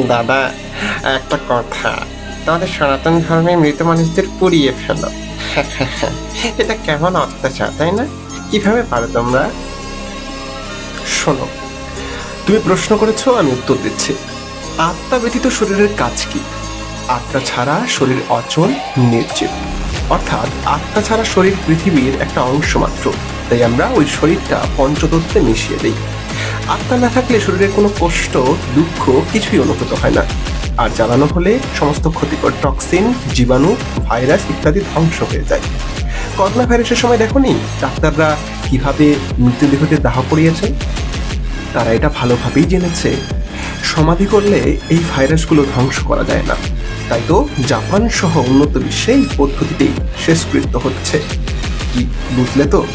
দাদা, একটা কথা। তোমাদের সনাতন ধর্মে মৃত মানুষদের পুড়িয়ে ফেলো। এটা কেমন অত্যাচার, তাই না? কীভাবে পারো তোমরা? শোনো, তুমি প্রশ্ন করেছ, আমি উত্তর দিচ্ছি। আত্মা ব্যতীত শরীরের কাজ কি? আত্মা ছাড়া শরীর অচল, নির্জীব। অর্থাৎ, আত্মা ছাড়া শরীর পৃথিবীর একটা অংশ মাত্র। তাই আমরা ওই শরীরটা পঞ্চতত্ত্বে মিশিয়ে দিই। আত্মা না থাকলে শরীরের কোনো কষ্ট, দুঃখ কিছুই অনুভূত হয় না। আর জ্বালানো হলে সমস্ত ক্ষতিকর টক্সিন, জীবাণু, ভাইরাস ইত্যাদি ধ্বংস হয়ে যায়। করোনা ভাইরাসের সময় দেখোনি ডাক্তাররা কীভাবে মৃতদেহকে দাহ করিয়েছে? তারা এটা ভালোভাবেই জেনেছে। সমাধি করলে এই ভাইরাসগুলো ধ্বংস করা যায় না। তাই তো জাপান সহ উন্নত বিশ্বে এই পদ্ধতিতেই শেষকৃত্য হচ্ছে। কি, বুঝলে তো?